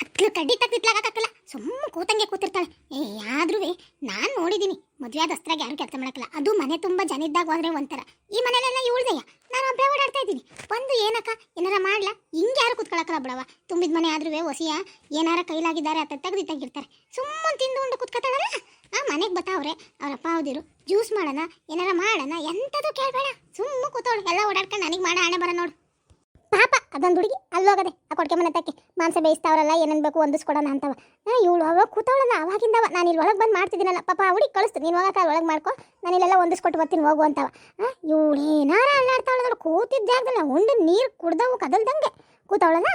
ಹತ್ಲು ಕಡ್ಡಿ ತಗ್ತಿತ್ಲಾಗಕ್ಕಲ್ಲ ಸುಮ್ಮನೆ ಕೂತಂಗೆ ಕೂತಿರ್ತಾಳೆ. ಏ ಆದ್ರೂ ನಾನು ನೋಡಿದ್ದೀನಿ ಮದುವೆ ಆದ ಅಸ್ತ್ರಾಗ ಯಾರು ಕೆಲಸ ಮಾಡಕ್ಕಲ್ಲ. ಅದು ಮನೆ ತುಂಬ ಜನ ಇದ್ದಾಗ ಹೋದ್ರೆ ಒಂಥರ. ಈ ಮನೇಲೆಲ್ಲ ಇವಳ್ದಯ್ಯ ನಾನು ಒಬ್ಬರೇ ಓಡಾಡ್ತಾ ಇದ್ದೀನಿ. ಬಂದು ಏನಕ್ಕ? ಏನಾರ ಮಾಡ್ಲಾ? ಹಿಂಗೆ ಯಾರು ಕೂತ್ಕೊಳಕ್ಕಲ್ಲ ಬಿಡವ? ತುಂಬಿದ ಮನೆ ಆದ್ರೂ ಹೊಸಿಯ ಏನಾರ ಕೈಲಾಗಿದ್ದಾರೆ ಅತ್ತ ತೆಗ್ದು ತೆಗಿರ್ತಾರೆ ಸುಮ್ಮನೆ ತಿಂದು ಉಂಡು ಕೂತ್ಕೊತಾಳಲ್ಲ? ಆ, ಮನೆಗೆ ಬತ್ತಾವ್ರೆ ಅವ್ರಪ್ಪ ಅವದಿರು ಜ್ಯೂಸ್ ಮಾಡೋಣ, ಏನಾರ ಮಾಡೋಣ ಎಂಥದ್ದು ಕೇಳಬೇಡ. ಸುಮ್ಮ ಕೂತವಳು. ಎಲ್ಲ ಓಡಾಡ್ಕೊಂಡು ನನಗೆ ಮಾಡ, ಹಣೆ ಬರ ನೋಡು. ಅದೊಂದು ಹುಡುಗಿ ಅಲ್ಲೋಗದೆ ಆ ಕೊಡ್ಕೆ ಮನೆ ತಕ್ಕೆ. ಮಾಂಸ ಬೇಯಿಸ್ತಾವ್ರಲ್ಲ, ಏನೇನು ಬೇಕು ಹೊಂದಿಸ್ಕೊಡೋಣ ಅಂತವ. ಇವಳು ಅವಾಗ ಕೂತವಳಲ್ಲ, ಅವಾಗಿಂದವ. ನಾನು ಇಲ್ಲಿ ಒಳಗೆ ಬಂದು ಮಾಡ್ತಿದ್ದೀನಲ್ಲ. ಪಾಪ ಹುಡುಗಿ ಕಳಿಸ್ತು. ನೀನು ಹೋಗಕ್ಕೆ ಒಳಗೆ ಮಾಡ್ಕೊ. ನಾನು ಇಲ್ಲೆಲ್ಲ ಹೊಂದಿಸ್ಕೊಟ್ಟು ಬರ್ತೀನಿ, ಹೋಗು ಅಂತವ. ಇವಳು ಏನಾರ ಅಲ್ಲಾಡ್ತಾವಳ ಕೂತಿದ್ದ ಜಾಗದಲ್ಲಿ ಉಂಡು ನೀರು ಕುಡ್ದವು ಕದಲ್ದಂಗೆ. ಕೂತವಳಲ್ಲ?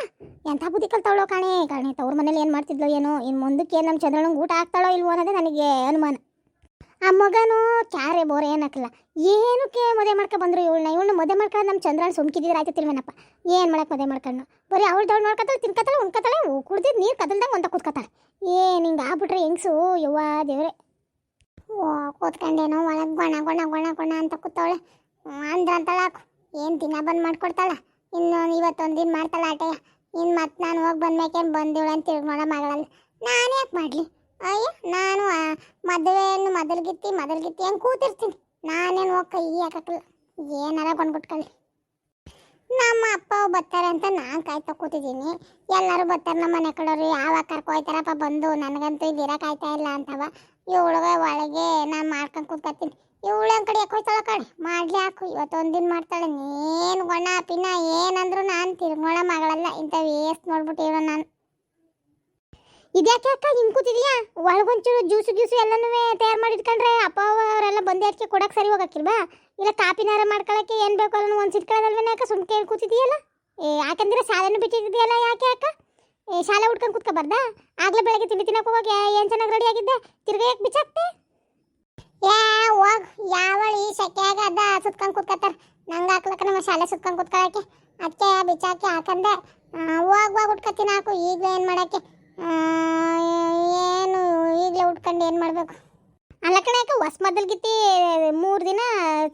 ಎಂಥ ಬುದ್ಧಿ ಕಲ್ತವಳೋ ಕಾಣೆ. ಕಾಣೆ, ತವ್ರ ಮನೇಲಿ ಏನು ಮಾಡ್ತಿದ್ಲೋ ಏನೋ. ಇನ್ನು ಮುಂದಕ್ಕೆ ನಮ್ಮ ಚಂದ್ರಣ್ಣಂಗೆ ಊಟ ಆಗ್ತಾಳೋ ಇಲ್ವೋ ಅನ್ನೋದೇ ನನಗೆ ಅನುಮಾನ. ಆ ಮಗನು ಕ್ಯಾರೆ ಬೋರೆ ಏನಕ್ಕಲ್ಲ. ಏನಕ್ಕೆ ಮದುವೆ ಮಾಡ್ಕೊ ಬಂದ್ರು ಇವಳನ್ನ? ಇವಳನ್ನ ಮದುವೆ ಮಾಡ್ಕೊಂಡು ನಮ್ಮ ಚಂದ್ರನ ಸುಮ್ಕಿದ್ರೆ ಆಯ್ತು ತಿಳ್ವೇನಪ್ಪ ಏನು ಮಾಡಕ್ಕೆ ಮದುವೆ ಮಾಡ್ಕೊಂಡು ಬರೀ ಅವಳು ನೋಡ್ಕೊತಾಳೆ, ತಿನ್ಕತಾಳೆ, ಉಣ್ಕತಾಳೆ ಕುಡ್ದಿದ್ದು ನೀರು ಕದಲ್ದಾಗ ಒಂದ ಕೂತ್ಕೊತಾಳೆ. ಏನು ಹಿಂಗೆ ಆಗ್ಬಿಟ್ರೆ ಹೆಂಗ್ಸು? ಯವ್ವ ದೇವ್ರೆ. ಓ ಕೂತ್ಕೊಂಡೇನೋ ಒಳಗೆ ಗೊಣ ಗೊಣ ಗೊಣ ಗೊಣ ಅಂತ ಕೂತವಳೆ. ಅಂದ್ರ ಅಂತಳ ಏನು ದಿನ ಬಂದು ಮಾಡ್ಕೊಡ್ತಾಳ? ಇನ್ನು ಇವತ್ತೊಂದು ದಿನ ಮಾಡ್ತಾಳ ಆಟೆಯ. ಇನ್ನು ಮತ್ತೆ ನಾನು ಹೋಗಿ ಬಂದ್ಮೇಕೆ ಬಂದಿವಳು ಅಂತ ತಿಳ್ಕೊಳ ಮಗಳಲ್ಲ. ನಾನು ಯಾಕೆ ಮಾಡಲಿ? ಅಯ್ಯ, ನಾನು ಮದುವೆಯನ್ನು ಮೊದಲ್ಗಿತ್ತಿ ಮೊದಲ್ಗಿತ್ತಿ ಹಂಗೆ ಕೂತಿರ್ತೀನಿ. ನಾನೇನು ಹೋಗಿ ಕೈ ಹಾಕಕ್ಕಿಲ್ಲ. ಏನಾರ ಕೊಂಡ್ಬಿಟ್ಕೊಳ್ಳಿ ನಮ್ಮ ಅಪ್ಪ ಬರ್ತಾರೆ ಅಂತ ನಾನು ಕಾಯ್ತಾ ಕೂತಿದ್ದೀನಿ ಎಲ್ಲರೂ ಬರ್ತಾರೆ ನಮ್ಮ ಮನೆ ಕಡೆಯವರು. ಯಾವಾಗ ಕರ್ಕೊಯ್ತಾರಪ್ಪ ಬಂದು. ನನಗಂತೂ ಇರೋ ಕಾಯ್ತಾ ಇಲ್ಲ ಅಂತವ. ಇವಳಿಗೆ ಒಳಗೆ ನಾನು ಮಾಡ್ಕೊಂಡು ಕೂತ್ಕೊತೀನಿ ಇವಳ ಕಡೆ ಯಾಕೆ ಕಣೆ. ಮಾಡ್ಲಿ ಹಾಕು. ಇವತ್ತೊಂದು ದಿನ ಮಾಡ್ತಾಳೆ. ನೀನು ಗೊಣ ಪಿನ್ನ, ಏನಂದ್ರು ನಾನು ತಿರ್ಗೋಳ ಮಗಳಲ್ಲ. ಇಂಥ ವೇಸ್ಟ್ ನೋಡ್ಬಿಟ್ಟು ಇರೋ ನಾನು ಇದ್ಯಾಕೆ ಅಕ್ಕ ಹಿಂಗೆ ಕೂತಿದ್ಯಾ? ಒಳಗೊಂಚೂರು ಜ್ಯೂಸು ಗ್ಯೂಸು ಎಲ್ಲನೂ ತಯಾರು ಮಾಡಿ ಇಟ್ಕೊಂಡ್ರೆ ಅಪ್ಪ ಅವರೆಲ್ಲ ಬಂದು ಅದಕ್ಕೆ ಕೊಡಕ್ಕೆ ಸರಿ ಹೋಗಕ್ಕಿಲ್ವಾ? ಇಲ್ಲ ಕಾಪಿನಾರ ಮಾಡ್ಕೊಳಕ್ಕೆ ಏನು ಬೇಕು ಅಲ್ಲ ಒಂದು ಸಿಟ್ಕೊಳ್ಳೋದಲ್ವೇನೆ ಅಕ್ಕ, ಸುಮ್ಕೆ ಕೇಳಿ ಕೂತಿದೀಯಲ್ಲ? ಏ, ಯಾಕಂದ್ರೆ ಶಾಲೆನೂ ಬಿಟ್ಟಿದ್ಯಲ್ಲ ಯಾಕೆ ಅಕ್ಕ? ಏ, ಶಾಲೆ ಉಟ್ಕೊಂಡು ಕೂತ್ಕೊಬಾರ್ದಾ? ಆಗ್ಲೇ ಬೆಳಗ್ಗೆ ತಿಂಡಿ ತಿನ್ನಕ್ಕೆ ಹೋಗಿ ಏನು ಚೆನ್ನಾಗಿ ರೆಡಿ ಆಗಿದ್ದೆ? ತಿರ್ಗಾ ಯಾಕೆ ಬಿಚ್ಚಾಕ್ತೆ? ಯಾ ಹೋಗ್ ಯಾವಳಿ ಸೆಕೆಯಾಗ ಅದ ಸುತ್ಕೊಂಡು ಕೂತ್ಕೊತಾರ ನಂಗೆ ಹಾಕ್ಲಕ್ಕ ನಮ್ಮ ಶಾಲೆ ಸುತ್ಕೊಂಡು ಕೂತ್ಕೊಳಕ್ಕೆ. ಅದಕ್ಕೆ ಬಿಚ್ಚಾಕಿ ಹಾಕಂದೆ. ಹೋಗ್ ಹೋಗ್ ಹಾಕು ಈಗಲೇ ಏನು ಮಾಡಕ್ಕೆ? ಏನು, ಈಗಲೇ ಉಟ್ಕೊಂಡು ಏನು ಮಾಡಬೇಕು? ಅಲ್ಲ ಕಣಕ್ಕ ಹೊಸ ಮೊದಲ್ಗಿತ್ತಿ ಮೂರು ದಿನ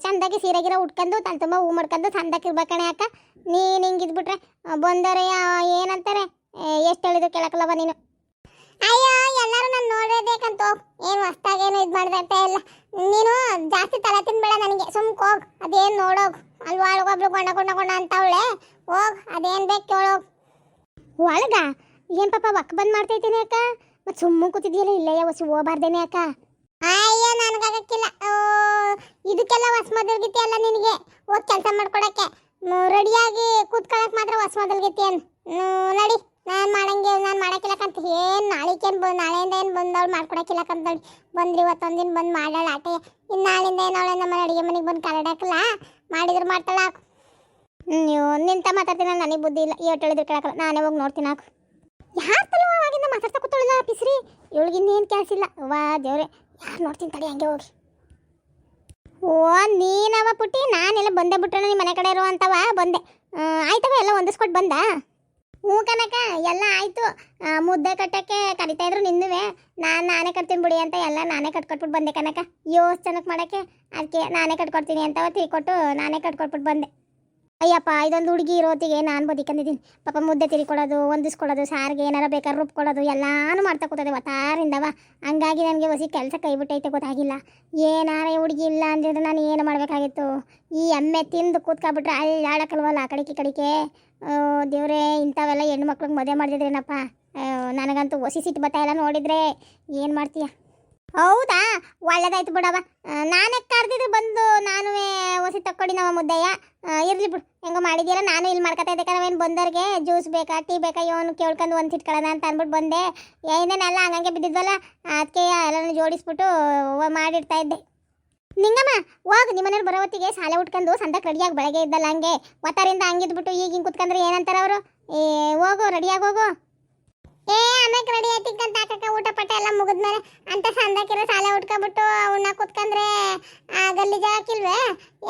ಚಂದಾಗಿ ಸೀರೆ ಗಿರ ಉಟ್ಕೊಂಡು ತಲೆ ತುಂಬ ಹೂ ಮಾಡ್ಕೊಂಡು ಚಂದಾಗಿ ಇರ್ಬೇಕಣೆ ಅಕ್ಕ ನೀನು ಹಿಂಗೆ ಇದ್ಬಿಟ್ರೆ ಬಂದವ್ರೆ ಏನಂತಾರೆ? ಎಷ್ಟು ಹೇಳಿದ್ರು ಕೇಳಕ್ಕಲ್ಲವ ನೀನು? ಅಯ್ಯೋ, ಎಲ್ಲರೂ ನಾನು ನೋಡಬೇಕಂತ ಏನು ಹೊಸ್ದಾಗೇನು ಇದು ಮಾಡ್ದೈತೆ ಇಲ್ಲ. ನೀನು ಜಾಸ್ತಿ ತಲೆ ತಿನ್ಬೇಡ ನನಗೆ. ಸುಮ್ಕೆ ಹೋಗ್ ಅದೇನು ನೋಡೋಗ್. ಅಲ್ಲಿ ಒಳಗೊಬ್ರು ಗೊಂಡ ಗೊಂಡ ಗೊಂಡ ಅಂತವಳೆ? ಹೋಗ್, ಅದೇನು ಬೇಕು ಕೇಳೋಗ್. ಒಳಗ ಏನ್ ಪಾಪ ಒಕ್ ಬಂದ್ ಮಾಡ್ತೈತೇನೆ ಅಕ್ಕ? ಮತ್ ಸುಮ್ಮ ಕೂತಿದ್ಯಲ್ಲ ಇಲ್ಲ ಹೊಸಿ ಹೋಗ್ಬಾರ್ದೇನೆ ಅಕ್ಕ? ಅಯ್ಯೋ ನನಗಾಗಕ್ಕಿಲ್ಲ. ಇದಕ್ಕೆಲ್ಲ ಹೊಸ ಮೊದಲ್ಗಿತಿ ಅಲ್ಲ ನಿನಗೆ? ಹೋಗಿ ಕೆಲಸ ಮಾಡ್ಕೊಡಕ್ಕೆ. ರೆಡಿಯಾಗಿ ಕೂತ್ಕೊಳಕ್ ಮಾತ್ರ ಹೊಸ ಮೊದಲ್ಗಿತಿ ಅನ್ ನಡಿ ನಾನು ಮಾಡಂಗೆ ನಾನು ಮಾಡಕ್ಕಿಲ್ಲಕಂತ ಏನು ನಾಳಿಕೇನು ಬಂದು ನಾಳೆಯಿಂದ ಏನು ಬಂದವಳು ಮಾಡ್ಕೊಡಕ್ಕಿಲ್ಲಕಂತೇಳಿ ಬಂದ್ರಿ ಇವತ್ತೊಂದಿನ ಬಂದು ಮಾಡಾಳ ಆಟೆ. ಇನ್ನು ನಾಳಿಂದ ಏನು ಅವಳೆ ನಮ್ಮ ಅಡುಗೆ ಮನೆಗೆ ಬಂದು ಕರಡಕ್ಕಲ್ಲ ಮಾಡಿದ್ರು ಮಾಡ್ತಾಳ ಹಾಕು. ನೀವು ನಿಂತ ಮಾತಾಡ್ತೀನಿ ನನಗೆ ಬುದ್ಧಿ ಇಲ್ಲ. ಏಟು ಹೇಳಿದ್ರು ಕೇಳಕ್ಕಲ್ಲ ನಾನೇ ಹೋಗಿ ನೋಡ್ತೀನಿ ಹಾಕು. ಯಾರು ತಲೋ ಆಗಿಂದ ಮಾತಾಡ್ತಾ ಕೂತಳಿದ ಪಿಸ್ರಿ ಇವಳಿಗಿನ್ನೇನು ಕೆಲಸ ಇಲ್ಲ. ವಾ ದೇವ್ರೆ, ಯಾರು ನೋಡ್ತೀನಿ ತಡಿ ಹಂಗೆ ಹೋಗಿ. ಓ, ನೀನವ ಪುಟ್ಟಿ? ನಾನೆಲ್ಲ ಬಂದೆ ಬಿಟ್ಟಣ ನಿಮ್ಮ ಮನೆ ಕಡೆ ಇರೋ ಅಂತವ? ಬಂದೆ. ಆಯ್ತವ, ಎಲ್ಲ ಹೊಂದಿಸ್ಕೊಟ್ಟು ಬಂದ? ಹ್ಞೂ ಕನಕ, ಎಲ್ಲ ಆಯಿತು. ಮುದ್ದೆ ಕಟ್ಟಕ್ಕೆ ಕರಿತಾ ಇದ್ರು ನಿನ್ನುವೆ ನಾನು ನಾನೇ ಕಟ್ತೀನಿ ಬಿಡಿ ಅಂತ ಎಲ್ಲ ನಾನೇ ಕಟ್ಕೊಟ್ಬಿಟ್ಟು ಬಂದೆ ಕನಕ. ಯೋಸ್ ಚೆನ್ನಾಗಿ ಮಾಡೋಕ್ಕೆ. ಅದಕ್ಕೆ ನಾನೇ ಕಟ್ಕೊಡ್ತೀನಿ ಅಂತವ ತಿಳ್ಕೊಟ್ಟು ನಾನೇ ಕಟ್ಕೊಟ್ಬಿಟ್ಟು ಬಂದೆ. ಅಯ್ಯಪ್ಪ, ಇದೊಂದು ಹುಡುಗಿ ಇರೋತಿಗೆ ನಾನು ಬದುಕಂದಿದ್ದೀನಿ ಪಾಪ ಮುದ್ದೆ ತಿರಿಕೊಳ್ಳೋದು ಹೊಂದಿಸ್ಕೊಳ್ಳೋದು, ಸಾರಿಗೆ ಏನಾರ ಬೇಕಾದ್ರೆ ರುಬ್ಕೊಡೋದು ಎಲ್ಲಾನು ಮಾಡ್ತಾ ಕೂತದೆ ಒತ್ತಾರಿಂದವ ಹಂಗಾಗಿ ನನಗೆ ಹೊಸಿ ಕೆಲಸ ಕೈಬಿಟ್ಟೈತೆ ಗೊತ್ತಾಗಿಲ್ಲ. ಏನಾರ ಹುಡುಗಿ ಇಲ್ಲ ಅಂದಿದ್ರೆ ನಾನು ಏನು ಮಾಡಬೇಕಾಗಿತ್ತು? ಈ ಎಮ್ಮೆ ತಿಂದು ಕೂತ್ಕೊಬಿಟ್ರೆ ಅಲ್ಲಿ ಆಡಕ್ಕಲ್ವಲ್ಲ ಆ ಕಡೆಗೆ ಈ ಕಡೆಗೆ? ದೇವ್ರೆ, ಇಂಥವೆಲ್ಲ ಹೆಣ್ಮಕ್ಳಿಗೆ ಮದುವೆ ಮಾಡಿದ್ರೇನಪ್ಪ ನನಗಂತೂ ಹೊಸಿ ಸಿಟ್ಟು ಬತ್ತಾಯಿಲ್ಲ ನೋಡಿದ್ರೆ. ಏನು ಮಾಡ್ತೀಯ? ಹೌದಾ? ಒಳ್ಳೇದಾಯ್ತು ಬಿಡವ ನಾನೇ ಕರೆದಿದ್ದು ಬಂದು ನಾನು ಹೊಸಿ ತಕ್ಕೊಡಿ ನಮ್ಮ ಮುದ್ದಯ್ಯ. ಇರಲಿ ಬಿಡು. ಹೆಂಗೋ ಮಾಡಿದ್ದೀರ ನಾನು ಇಲ್ಲಿ ಮಾಡ್ಕೊತಾ ಇದ್ದೆ ನಾವೇನು ಬಂದವ್ರಿಗೆ ಜ್ಯೂಸ್ ಬೇಕಾ, ಟೀ ಬೇಕಾ, ಇವನು ಕೇಳ್ಕೊಂಡು ಒಂದು ಇಟ್ಕೊಳ್ಳೋಣ ಅಂತ ಅಂದ್ಬಿಟ್ಟು ಬಂದೆ. ಏನೇನೆಲ್ಲ ಹಂಗಂಗೆ ಬಿದ್ದಿದ್ವಲ್ಲ, ಅದಕ್ಕೆ ಎಲ್ಲನೂ ಜೋಡಿಸ್ಬಿಟ್ಟು ಮಾಡಿಡ್ತಾ ಇದ್ದೆ. ನಿಂಗಮ್ಮ, ಹೋಗ್. ನಿಮ್ಮ ಮನೇಲಿ ಬರೋ ಹೊತ್ತಿಗೆ ಸಾಲೆ ಉಟ್ಕೊಂಡು ಸಂದಕ್ಕೆ ರೆಡಿಯಾಗಿ ಬೆಳಗ್ಗೆ ಇದ್ದಲ್ಲ ಹಂಗೆ. ಒತ್ತಾರಿಂದ ಹಂಗಿದ್ಬಿಟ್ಟು ಈಗ ಹಿಂಗೆ ಕುತ್ಕೊಂಡ್ರೆ ಏನಂತಾರೆ ಅವರು ಏ, ಹೋಗು, ರೆಡಿಯಾಗಿ ಹೋಗು. ಏ ಆಮೇಲೆ ರೆಡಿ ಆಯ್ತಿಕ್ಕಂತ ಹಾಕಕ್ಕ ಊಟ ಪಟ್ಟ ಎಲ್ಲ ಮುಗಿದ್ಮೇಲೆ. ಅಂತ ಸಂದಕ್ಕಿರೋ ಸಾಲ ಉಟ್ಕೊಬಿಟ್ಟು ಅವನ್ನ ಕುತ್ಕೊಂಡ್ರೆ ಗಲ್ಲಿ ಜಾಕಿಲ್ವೇ?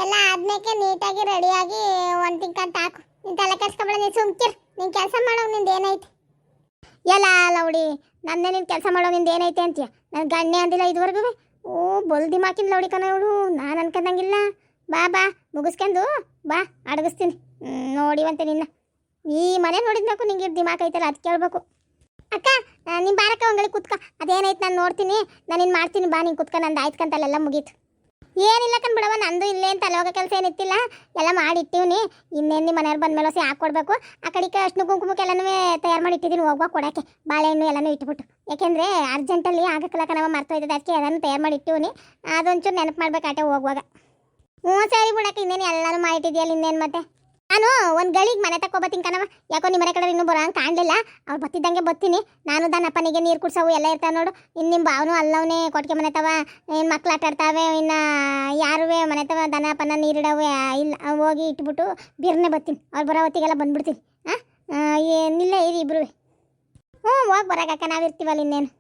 ಎಲ್ಲ ಆದ್ಮೇಲೆ ನೀಟಾಗಿ ರೆಡಿಯಾಗಿ ಒಂದು ತಿಂಕಂತ ಹಾಕು. ನೀನು ತಲೆ ಕೆಡ್ಸ್ಕೊಬೇಡ, ನೀನು ಸುಮ್ಕಿರ್. ನಿನ್ ಕೆಲಸ ಮಾಡೋ ನಿಂದು ಏನೈತಿ? ಎಲ್ಲ ಲೌಡಿ ನನ್ನ ನಿನ್ ಕೆಲಸ ಮಾಡೋ ನಿಂದು ಏನೈತೆ ಅಂತೀಯ? ನನ್ನ ಗಣ್ಣೆ ಅಂದಿಲ್ಲ ಇದುವರೆಗೂ ಓ, ಬಲ್ದಿ ಮಾಕಿನ ಲೌಡಿ ಕಣ ಇವಳು. ನಾನು ಅನ್ಕಂದಂಗಿಲ್ಲ. ಬಾ ಬಾ, ಮುಗಿಸ್ಕೊಂಡು. ಬಾ, ಅಡಗಿಸ್ತೀನಿ. ನೋಡಿವಂತೆ ನಿನ್ನ. ಈ ಮನೆ ನೋಡಿದ್ಬೇಕು ನಿಂಗೆ ದಿಮಾಕ್ ಐತಲ್ಲ ಅದು ಕೇಳ್ಬೇಕು. ಅಕ್ಕ ನಿಮ್ಮ ಬಾರಕ್ಕ ಒಂಗಳಿ ಕುತ್ಕ. ಅದೇನೈತೆ ನಾನು ನೋಡ್ತೀನಿ. ನಾನು ಇನ್ನು ಮಾಡ್ತೀನಿ ಬಾ, ನೀನು ಕುತ್ಕ, ನಂದು ಆಯ್ತು ಕಂತಲ್ಲೆಲ್ಲ ಮುಗೀತು. ಏನಿಲ್ಲ ಬಿಡವ ನಂದು ಇಲ್ಲೇ ಅಂತ ಅಲ್ಲಿ ಹೋಗೋ ಕೆಲಸ ಏನಿತ್ತಿಲ್ಲ ಎಲ್ಲ ಮಾಡಿಟ್ಟಿವ್ನಿ ಇನ್ನೇನು ನಿಮ್ಮ ಮನೆಯವ್ರು ಬಂದ್ಮೇಲೆ ಹೊಸ ಹಾಕ್ಕೊಡ್ಬೇಕು ಆ ಕಡೆಗೆ ಅಷ್ಟು ತಯಾರು ಮಾಡಿ ಇಟ್ಟಿದ್ದೀನಿ. ಹೋಗುವ ಕೊಡೋಕ್ಕೆ. ಬಾಳೆಹಣ್ಣು ಎಲ್ಲನೂ ಇಟ್ಬಿಟ್ಟು. ಯಾಕೆಂದರೆ ಅರ್ಜೆಂಟಲ್ಲಿ ಆಗಕ್ಕಲ್ಲ ಕಣವ ಮರ್ತೋಯ್ತದೆ. ಅದಕ್ಕೆ ಅದನ್ನು ತಯಾರು ಮಾಡಿ ಇಟ್ಟಿವ್ನಿ. ಅದೊಂಚೂರು ನೆನಪು ಮಾಡ್ಬೇಕಾಟೆ ಹೋಗುವಾಗ. ಹ್ಞೂ ಸರಿ ಬಿಡಕ್ಕೆ, ಇನ್ನೇನು ಎಲ್ಲನೂ ಮಾಡಿಟ್ಟಿದ್ಯಲ್ಲ ಇನ್ನೇನು ಮತ್ತೆ? ನಾನು ಒಂದು ಗಳಿಗೆ ಮನೆ ತಕೋಬತ್ತೀನಿ ಕಣವ ಯಾಕೋ ನಿಮ್ಮ ಮನೆ ಕಡೆ ಇನ್ನೂ ಬರೋ ಹಂಗೆ ಕಾಣಲಿಲ್ಲ. ಅವ್ರು ಬತ್ತಿದ್ದಂಗೆ ಬತ್ತೀನಿ. ನಾನು ದನಪ್ಪನಿಗೆ ನೀರು ಕುಡ್ಸವು, ಎಲ್ಲ ಇರ್ತಾವೆ ನೋಡು. ಇನ್ನು ನಿಮ್ಮ ಭಾವನು ಅಲ್ಲವನೇ ಕೊಟ್ಟಿಗೆ ಮನೆ ತವ. ಏನು ಮಕ್ಳು ಆಟ ಆಡ್ತಾವೆ, ಇನ್ನು ಯಾರುವೆ ಮನೆ ತವ ನೀರು ನೀರಿಡವೆ ಇಲ್ಲ ಹೋಗಿ ಇಟ್ಬಿಟ್ಟು ಬೀರ್ನೆ ಬತ್ತೀನಿ. ಅವ್ರು ಬರೋ ಹೊತ್ತಿಗೆಲ್ಲ ಬಂದ್ಬಿಡ್ತೀನಿ. ಹಾಂ ಏನಿಲ್ಲ ಇರಿ ಇಬ್ರು ಹ್ಞೂ, ಹೋಗಿ ಬರೋಕಕ್ಕ ನಾವು ಇರ್ತೀವಲ್ಲ ಇನ್ನೇನು.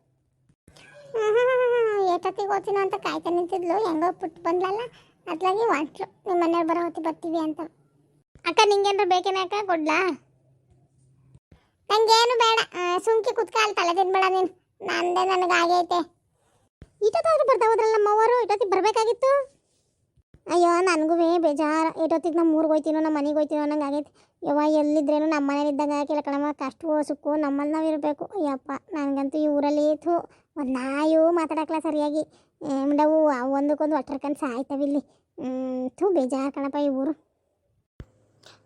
ಏಟತ್ತಿಗೆ ಹೋಗ್ತೀನೋ ಅಂತ ಕಾಯ್ತಾ ನಿಂತಿದ್ಲು. ಹೆಂಗೋ ಪುಟ್ಟು ಬಂದ್ಲಲ್ಲ. ಅದ್ಲಾಗಿ ಹೊಂಟ್ರು. ನಿಮ್ಮ ಮನೆಯವ್ರು ಬರೋ ಹೊತ್ತಿಗೆ ಬರ್ತೀವಿ ಅಂತ. ಅಕ್ಕ, ನಿಂಗೇನಾರು ಬೇಕೇನೆ ಅಕ್ಕ? ಕೊಡ್ಲಾ? ನಂಗೇನು ಬೇಡ. ಸುಂಕಿ ಸುಮ್ಕಿ ಕುತ್ಕ ಅಲ್ಲಿ ತಲೆ ತಿನ್ಬೇಡ ನೀನು. ನಂದೇ ನನಗೆ ಆಗೈತೆ ಇಷ್ಟೊತ್ತಾದ್ರೂ ಬರ್ತಾ ಹೋದ್ರಲ್ಲ ನಮ್ಮವರು ಇಷ್ಟೊತ್ತಿಗೆ ಬರಬೇಕಾಗಿತ್ತು? ಅಯ್ಯೋ, ನನಗೂ ಬೇಜಾರು. ಇಷ್ಟೊತ್ತಿಗೆ ನಮ್ಮ ಊರಿಗೆ ಹೋಯ್ತೀನೋ ನಮ್ಮ ಮನೆಗೆ ಹೋಯ್ತೀನೋ ಅನ್ನಂಗೆ ಆಗೈತೆ. ಯವ್ವ, ಎಲ್ಲಿದ್ರೇನು ನಮ್ಮ ಮನೇಲಿ ಇದ್ದಂಗೆ ಆಗಿಲ್ಲ ಕಣಮ್ಮ ಕಷ್ಟು ಸುಕ್ಕು ನಮ್ಮಲ್ಲಿ ನಾವು ಇರಬೇಕು ಅಯ್ಯಪ್ಪ, ನನಗಂತೂ ಈ ಊರಲ್ಲಿ ಥೂ, ಒಂದು ನಾಯು ಮಾತಾಡಕ್ಲ ಸರಿಯಾಗಿ. ಮುಂಡವು ಒಂದಕ್ಕೊಂದು ಒಟ್ಟರ್ಕಂಡು ಸಾಯ್ತವಿಲ್ಲಿ ಥೂ, ಬೇಜಾರು ಕಣಪ್ಪ ಈ ಊರು.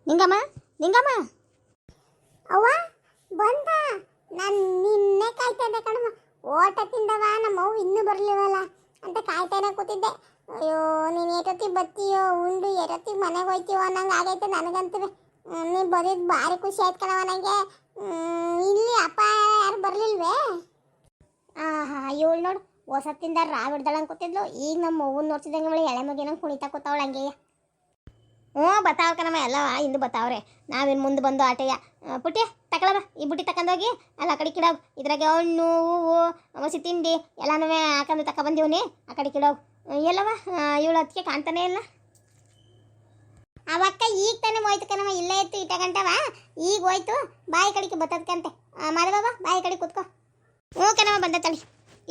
ನಿಂಗಮ್ಮ ನಿಂಗಮ್ಮ. ಅವ್ವ, ಬಂದ. ನಾನು ನಿನ್ನೆ ಕಾಯ್ತಾ ಇದ್ದೆ ಕಣಮ್ಮ. ಓಟ ತಿಂದವ, ನಮ್ಮ ಅವ್ವ ಇನ್ನೂ ಬರಲಿವಲ್ಲ ಅಂತ ಕಾಯ್ತಾನೆ ಕೂತಿದ್ದೆ. ಅಯ್ಯೋ, ನೀನು ಎರತ್ತಿಗೆ ಬರ್ತೀಯೋ ಉಂಡು ಎರತ್ತಿಗೆ ಮನೆಗೆ ಹೋಯ್ತೀವೋ ಅನ್ನಂಗೆ ಆಗೈತೆ ನನಗಂತೂ. ನೀನು ಬರೀದು ಭಾರಿ ಖುಷಿ ಆಯ್ತು ಕಣವ ನನಗೆ ಇಲ್ಲಿ ಅಪ್ಪ ಯಾರು ಬರಲಿಲ್ವೇ? ಆಹಾ, ಇವಳು ನೋಡು ಹೊಸತ್ತಿಂದ ರಾವ್ ಹಿಡ್ದಳಂಗೆ ಕೂತಿದ್ಲು. ಈಗ ನಮ್ಮ ಅವ್ವನ್ನ ನೋಡ್ತಿದ್ದಂಗೆ ಎಳೆ ಮಗಿನಂಗೆ ಕುಣಿತಾ ಕೂತಾವಳು ಹಂಗೆ ಹ್ಞೂ, ಬತ್ತಾವ ಕಣಮ್ಮ ಎಲ್ಲ ಹಿಂದೆ ಬತ್ತಾವ್ರೆ. ನಾವಿನ್ನು ಮುಂದೆ ಬಂದು ಆಟೆಯ. ಪುಟ್ಟಿ ತಗೊಳವ ಈ ಬುಟ್ಟಿ ತಕೊಂಡೋಗಿ ಅಲ್ಲ, ಆ ಕಡೆ ಕಿಡೋಗು ಇದ್ರಾಗೆ ಹಣ್ಣು, ಹೂವು ಮಸಿ ತಿಂಡಿ, ಎಲ್ಲನೂ ಹಾಕೊಂಡು ತಕೊಬಂದಿವ್ನಿ ಆ ಕಡೆ ಕಿಡೋಗು ಎಲ್ಲವ ಇವಳು ಅದಕ್ಕೆ ಕಾಣ್ತಾನೆ ಇಲ್ಲ. ಅವಕ್ಕ ಈಗ ತಾನೇ ಹೋಯ್ತು ಕಣಮ್ಮ, ಇಲ್ಲೇ ಇತ್ತು ಇಟ್ಟಗಂಟವ ಈಗ ಹೋಯ್ತು, ಬಾಯಿ ಕಡೆಗೆ ಬತ್ತದಕ್ಕಂತೆ ಮಾಧವ ಬಾಯಿ ಕಡೆ ಕೂತ್ಕೋ. ಹ್ಞೂ ಕಣವ ಬಂದ ತಳಿ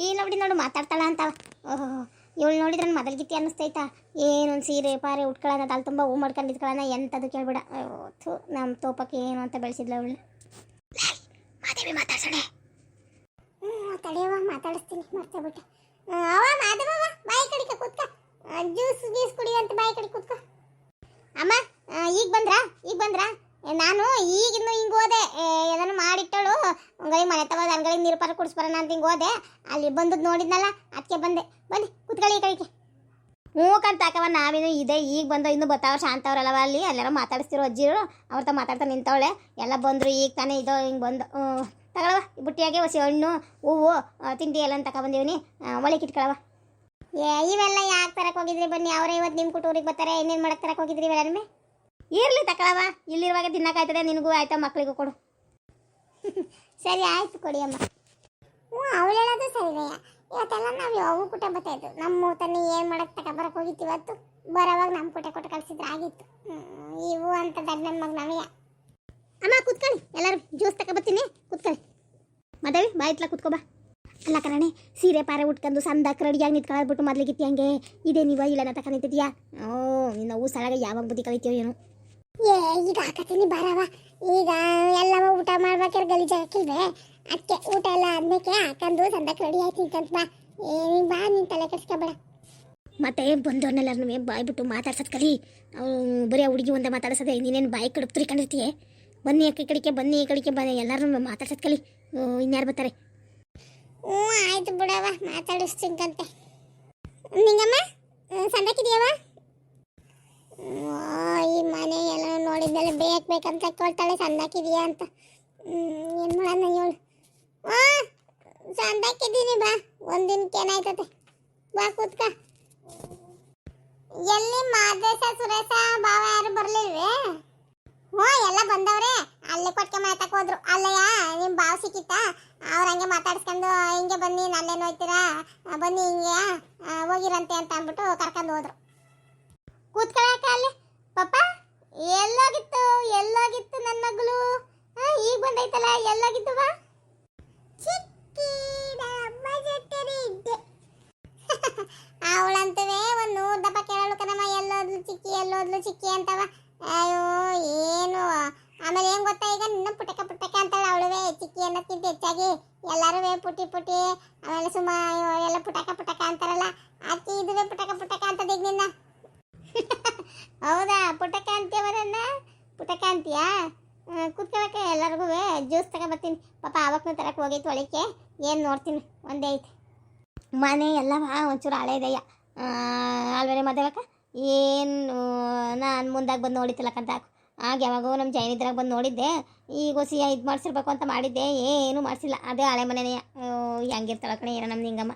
ಈ ನೋಡಿ ನೋಡು, ಮಾತಾಡ್ತಾಳ ಅಂತವ. ಓಹೋ ಇವಳು ನೋಡಿದ್ರೆ ನನ್ನ ಮದಲ್ಗಿತ್ತಿ ಅನ್ನಿಸ್ತೈತಾ? ಏನೊಂದು ಸೀರೆ, ಪಾರೆ, ಉಟ್ಕೊಳ್ಳೋಣ ಅಲ್ಲಿ ತುಂಬ ಹೂ ಮಾಡ್ಕೊಂಡು ಇದ್ಕೊಳ್ಳೋಣ ಎಂಥದ್ದು ಕೇಳ್ಬೇಡ. ಥು ನಮ್ಮ ತೋಪಕ್ಕೆ ಏನು ಅಂತ ಬೆಳೆಸಿದ್ಲ ಅವಳು. ಮಾದೇವಿ ಮಾತಾಡ್ಸೋಣ. ಹ್ಞೂ ತಡೆಯವ ಮಾತಾಡಿಸ್ತೀನಿ, ಮರ್ತೇ ಬಿಟ್ಟೆ. ಅವ ಮಾಧವ ಬಾಯಿ ಕಡಿಕೆ ಕೂತ್ಕ. ಜ್ಯೂಸ್, ಗೀಸ್ ಕುಡಿ ಅಂತ ಬಾಯಿ ಕಡೆ ಕೂತ್ಕ. ಅಮ್ಮ ಈಗ ಬಂದ್ರಾ? ಈಗ ಬಂದ್ರಾ? ನಾನು ಈಗಿನ್ನು ಹಿಂಗೆ ಹೋದೆ. ಏನೋ ಮಾಡಿಟ್ಟಳು. ಒಂಗೈ ಮನೆ ತಗೋದು ಅಂಗಡಿ ನೀರು ಪಾರ ಕುಡಿಸ್ಬರೋಣ ಅಂತ ಹಿಂಗೆ ಹೋದೆ. ಅಲ್ಲಿ ಬಂದದ್ದು ನೋಡಿದ್ನಲ್ಲ ಅದಕ್ಕೆ ಬಂದೆ. ಬನ್ನಿ ಕುತ್ಕೊಳ್ಳಿ ಕಳಿಕೆ ಹ್ಞೂ ಕಂತಾಕವ ನಾವೇನು ಇದೆ ಈಗ ಬಂದು ಇನ್ನು ಬತ್ತಾವ ಶಾಂತವ್ರಲ್ಲವ ಅಲ್ಲಿ ಎಲ್ಲರೂ ಮಾತಾಡಿಸ್ತಿರೋ ಅಜ್ಜಿರು ಅವ್ರತ ತ ಮಾತಾಡ್ತಾ ನಿಂತವಳೆ. ಎಲ್ಲ ಬಂದರು ಈಗ ತಾನೇ ಇದು ಹಿಂಗೆ ಬಂದು ತಗೊಳವ ಈ ಬುಟ್ಟಿಯಾಗೆ ಹೊಸಿ ಹಣ್ಣು ಹೂವು ತಿಂಡಿ ಎಲ್ಲ ತಗೊಬಂದೀವಿ ಒಳಗೆ ಇಟ್ಕೊಳವ ಏ ಇವೆಲ್ಲ ಯಾಕೆ ತರಕ್ಕೆ ಹೋಗಿದ್ರಿ ಬನ್ನಿ ಅವರೇ ಇವತ್ತು ನಿಮ್ಮ ಕುಟೂರಿಗೆ ಬರ್ತಾರೆ ಇನ್ನೇನು ಮಾಡಕ್ಕೆ ತರಕ್ಕೆ ಹೋಗಿದ್ರಿ ಇವೆಲ್ಲ ಇರಲಿ ತಕೊಳವ ಇಲ್ಲಿರುವಾಗ ತಿನ್ನಕ್ಕಾಯ್ತದೆ ನಿನಗೂ ಆಯ್ತಾ ಮಕ್ಕಳಿಗೂ ಕೊಡು. ಸರಿ ಆಯಿತು ಕೊಡಿ ಅಮ್ಮ ಹ್ಞೂ ಅವಳು ಹೇಳೋದು ಸರಿನಯ್ಯ ಇವತ್ತೆಲ್ಲ ನಾವು ಯಾವ ಕುಟ ಬತ್ತಾಯ್ತು ನಮ್ಮ ತನ್ನ ಏನು ಮಾಡಕ್ಕೆ ತಗೊಬರಕ್ಕೆ ಹೋಗಿತ್ತು ಇವತ್ತು? ಬರೋವಾಗ ನಮ್ಮ ಕುಟೆ ಕೊಟ್ಟು ಕಳಿಸಿದ್ರೆ ಆಗಿತ್ತು. ಇವು ಅಂತ ದಡ್ಡ ನನ್ನ ಮಗ ನಾವೇ ಅಮ್ಮ, ಕೂತ್ಕೊಳ್ಳಿ. ಎಲ್ಲರೂ ಜ್ಯೂಸ್ ತಗೊಬತ್ತೀನಿ ಕೂತ್ಕೊಳ್ಳಿ. ಮದವಿ ಬಾಯ್ತ್ಲ ಕೂತ್ಕೋ ಬಾ. ಅಲ್ಲ ಕಣೆ ಸೀರೆ ಪಾರೆ ಉಟ್ಕೊಂಡು ಸಂದಾಕ ರೆಡಿಯಾಗಿ ನಿಂತ್ಕೊಳ್ಳೋದ್ಬಿಟ್ಟು ಮೊದ್ಲಿಗಿತ್ತಿ ಹಂಗೆ ಇದೇ ನೀವು ಇಲ್ಲ ತಕ ನಿಂತಿದ್ಯಾ ಓ, ನಿನ್ನ ಊ ಸಳಗ ಯಾವಾಗ ಬುದ್ಧಿ ಕಲಿತೀಯೋ ಏನು. ಏ, ಈಗ ಹಾಕತ್ತೀನಿ. ಬರವ. ಈಗ ಎಲ್ಲ ಊಟ ಮಾಡ್ಬೇಕಾದ್ರೆ ಗಲೀಜ್ ಹಾಕಿಲ್ವೇ ಅದಕ್ಕೆ ಊಟ ಎಲ್ಲ ಆದ್ಮೇಲೆ ಹಾಕೊಂಡು ಸಂದಾಕ ರೆಡಿ ಆಯ್ತು ಅಂತ ಬಾ. ಏ ಬಾ ನಿನ್ ತಲೆ ಕೆಡ್ಸ್ಕೊಬೇಡ. ಮತ್ತೆ ಬಂದವನ್ನೆಲ್ಲರೂ ಬಾಯ್ ಬಿಟ್ಟು ಮಾತಾಡ್ಸೋದು ಕಲಿ ಅವ್ರು ಬರೀ ಹುಡುಗಿ ಒಂದೇ ಮಾತಾಡ್ಸೋದೆ ನೀನೇನು ಬಾಯಿ ಕಡೆ ಕಂಡಿರ್ತೀಯ ಬನ್ನಿ ಆ ಕಡೆಗೆ ಬನ್ನಿ ಈ ಕಡೆಗೆ ಬನ್ನಿ ಎಲ್ಲರೂ ಮಾತಾಡ್ಸೋದು ಕಲಿ ಇನ್ಯಾರು ಬರ್ತಾರೆ? ಹ್ಞೂ ಆಯ್ತು ಬಿಡವ ಮಾತಾಡಿಸ್ತಿಂಕಂತೆ ನಿಂಗಮ್ಮ ಸಂದಕ್ಕಿದೆಯವ ಈ ಮನೆ ಎಲ್ಲ ನೋಡಿದ್ಮೇಲೆ ಬೇಕು ಬೇಕಂತ ಕೇಳ್ತಾಳೆ ಸಂದಾಕಿದೆಯಾ ಅಂತ. ಏನು ಮಾಡೋಣ ಹೇಳು ಹಾಂ ಸಣ್ಣಕ್ಕಿದ್ದೀನಿ ಬಾ, ಒಂದಿನಕ್ಕೆ ಏನಾಯ್ತದೆ ಬಾ, ಕೂತ್ಕ. ಎಲ್ಲಿ ಮಾದೇಶ, ಸುರೇಶ ಬಾವ ಯಾರು ಬರ್ಲಿಲ್ವೇ? ಹ್ಞೂ, ಎಲ್ಲ ಬಂದವ್ರೆ. ಅಲ್ಲೇ ಕೊಟ್ಕೆ ಮಾತಾಕ್ ಹೋದ್ರು. ಅಲ್ಲಯ್ಯ ನಿಮ್ಮ ಬಾವ ಸಿಕ್ಕಿತ್ತ? ಅವ್ರ ಹಂಗೆ ಮಾತಾಡ್ಸ್ಕೊಂಡು, ಹಿಂಗೆ ಬನ್ನಿ, ನಲ್ಲೇನು ಹೋಯ್ತೀರಾ ಬನ್ನಿ ಹಿಂಗೆ ಹೋಗಿರಂತೆ ಅಂತ ಅಂದ್ಬಿಟ್ಟು ಕರ್ಕೊಂಡು ಹೋದ್ರು. ಕೂತ್ಕೊಳ್ಳಕ ಅಲ್ಲಿ, ಪಪ್ಪ, ಎಲ್ಲೋಗಿತ್ತು ಎಲ್ಲೋಗಿತ್ತು ನನ್ನ ಮಗಳು. ಈಗ ಬಂದೈತಲ್ಲ ಎಲ್ಲೋಗಿತ್ತು ಬಾ. ಅವಳಂತವೇ ಒಂದು ನೂರು ದಪ್ಪ ಕೇಳಲು ಕಣಮ್ಮ, ಎಲ್ಲೋದ್ಲು ಚಿಕ್ಕಿ ಎಲ್ಲೋದ್ಲು ಚಿಕ್ಕಿ ಅಂತವ. ಅಯ್ಯೋ, ಏನು? ಆಮೇಲೆ ಏನು ಗೊತ್ತಾ ಈಗ? ನಿನ್ನ ಪುಟಕ ಪುಟಕ ಅಂತಾಳೆ ಅವಳುವೆ, ಚಿಕ್ಕಿ ಅನ್ನೋದ್ಕಿಂತ ಹೆಚ್ಚಾಗಿ ಎಲ್ಲರೂ ಪುಟಿ ಪುಟಿ. ಆಮೇಲೆ ಸುಮ್ಮ ಎಲ್ಲ ಪುಟಕ ಪುಟಕ ಅಂತಾರಲ್ಲ. ಅದಕ್ಕೆ ಇದುವೇ ಪುಟಕ ಪುಟಕ ಅಂತದ ಈಗ ನಿನ್ನ. ಹೌದಾ? ಪುಟಕ ಅಂತೀವರನ್ನ ಪುಟಕ ಅಂತೀಯಾ ಕುತ್ಕೊಳಕ್ಕೆ ಎಲ್ಲರಿಗೂ ಜ್ಯೂಸ್ ತಗೊಬರ್ತೀನಿ ಪಾಪ ಆವಕ್ನು ತರಕ್ಕೆ ಹೋಗೈತೆ ಒಳಕ್ಕೆ. ಏನು ನೋಡ್ತೀನಿ? ಒಂದೇ ಐತೆ. ಮನೆ ಎಲ್ಲವ ಒಂಚೂರು ಹಳೇದಯ್ಯ ಅಲ್ವೇನೆ ಮದುವೆಕ? ಏನು ನಾನು ಮುಂದಾಗ ಬಂದು ನೋಡಿತಿಲ್ಲಕ್ಕಂತ ಆಗ ಯಾವಾಗೋ ನಮ್ಮ ಜೈನಿದ್ರಾಗ ಬಂದು ನೋಡಿದ್ದೆ. ಈಗ ಹೊಸಿ ಇದು ಮಾಡಿಸಿರ್ಬೇಕು ಅಂತ ಮಾಡಿದ್ದೆ. ಏನು ಮಾಡಿಸಿಲ್ಲ. ಅದೇ ಹಳೆ ಮನೆನೇ ಹೆಂಗಿರ್ತಾಳ ಕಣೆ, ಏನೋ ನಮ್ಮ ನಿಂಗಮ್ಮ?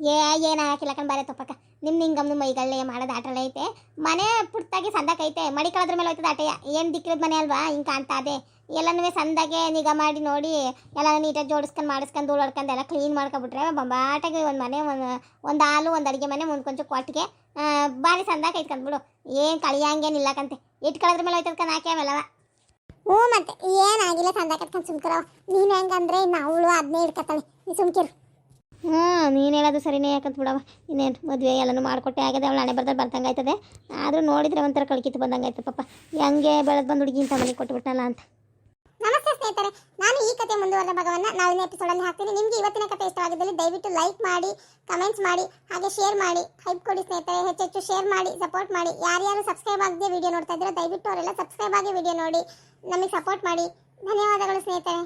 ಏ, ಏನು ಹಾಕಿಲ್ಲ ಬಾರೆ ತಪ್ಪಕ್ಕ. ನಿಮ್ಮ ನಿಂಗಮ್ಮನ ಮೈಗಳೇ ಮಾಡೋದು ಆಟಲ್ಲ ಐತೆ. ಮನೆ ಪುಟ್ಟಾಗಿ ಸಂದಕ್ಕೈತೆ ಮಡಿ ಕಳದ್ರ ಮೇಲೆ ಹೋಯ್ತದ ಆಟಯ್ಯ. ಏನು ದಿಕ್ಕಿರದ ಮನೆ ಅಲ್ವಾ? ಹಿಂಗೆ ಕಾಣ್ತಾ ಅದೇ ಎಲ್ಲನೂ ಸಂದಾಗೆ ನಿಗಾ ಮಾಡಿ ನೋಡಿ, ಎಲ್ಲ ನೀಟಾಗಿ ಜೋಡಿಸ್ಕೊಂಡು ಮಾಡಿಸ್ಕೊಂಡು ಧೂಳಾಡ್ಕೊಂಡು ಎಲ್ಲ ಕ್ಲೀನ್ ಮಾಡ್ಕೊಬಿಟ್ರೆ ಬಂಬಾಟಾಗಿ ಒಂದು ಮನೆ, ಒಂದು ಒಂದು ಹಾಲು, ಒಂದು ಅಡುಗೆ ಮನೆ ಒಂದು ಕೊಂಚ ಕೊಟ್ಟಿಗೆ ಭಾರಿ ಬಿಡು. ಏನ್ ಏನು ಕಳಿಯಂಗೇನಿಲ್ಲ ಕಂತೆ. ಕಳೆದ್ರ ಮೇಲೆ ಹೋಯ್ತದ ಕಣ ಹಾಕಿ ಹ್ಞೂ ಮತ್ತೆ ಏನಾಗಿಲ್ಲ ಸಂದ ಕಟ್ಕೊಂಡು ಸುಮ್ಕಿರವ ನೀನು ಹೆಂಗಂದ್ರೆ ಇನ್ನು ಅವಳು ಅದನ್ನೇ ಇಟ್ಕೊತಾಳೆ ಸುಮ್ಕಿರು. ಹ್ಞೂ ನೀನು ಹೇಳೋದು ಸರಿನೇ, ಯಾಕಂತ ಬಿಡವ ಇನ್ನೇನು ಮದುವೆ ಎಲ್ಲನೂ ಮಾಡಿಕೊಟ್ಟೆ ಆಗಿದೆ ಅವಳು ಹಣೆ ಬರ್ದಲ್ಲಿ ಬರ್ದಂಗೆ ಆಯ್ತದೆ. ಆದರೂ ನೋಡಿದರೆ ಒಂಥರ ಕಳ್ಕಿತ್ತು ಬಂದಂಗೆ ಆಯ್ತು ಪಾಪ. ಹೆಂಗೆ ಬೆಳೆದು ಬಂದು ಹುಡುಗಿ ಅಂತ ಮನೆಗೆ ಕೊಟ್ಬಿಟ್ನಲ್ಲ ಅಂತ. ನಮಸ್ತೆ ಸ್ನೇಹಿತರೆ, ನಾನು ಈ ಕತೆ ಮುಂದುವರೆದ ಭಾಗವನ್ನು ನಾಳಿನ ಎಪಿಸೋಡಲ್ಲಿ ಹಾಕ್ತೀನಿ. ನಿಮಗೆ ಇವತ್ತಿನ ಕತೆ ಇಷ್ಟವಾಗಿದ್ದಲ್ಲಿ ದಯವಿಟ್ಟು ಲೈಕ್ ಮಾಡಿ ಕಮೆಂಟ್ಸ್ ಮಾಡಿ, ಹಾಗೆ ಶೇರ್ ಮಾಡಿ. ಹೈಪ್ ಕೊಡಿ ಸ್ನೇಹಿತರೆ, ಹೆಚ್ಚೆಚ್ಚು ಶೇರ್ ಮಾಡಿ ಸಪೋರ್ಟ್ ಮಾಡಿ. ಯಾರ್ಯಾರು ಸಬ್ಸ್ಕ್ರೈಬ್ ಆಗದೆ ವಿಡಿಯೋ ನೋಡ್ತಾ ಇದ್ದೀರೋ ದಯವಿಟ್ಟು ಅವರೆಲ್ಲ ಸಬ್ಸ್ಕ್ರೈಬ್ ಆಗಿ ವಿಡಿಯೋ ನೋಡಿ. ನಮಗೆ ಸಪೋರ್ಟ್ ಮಾಡಿ. ಧನ್ಯವಾದಗಳು ಸ್ನೇಹಿತರೆ.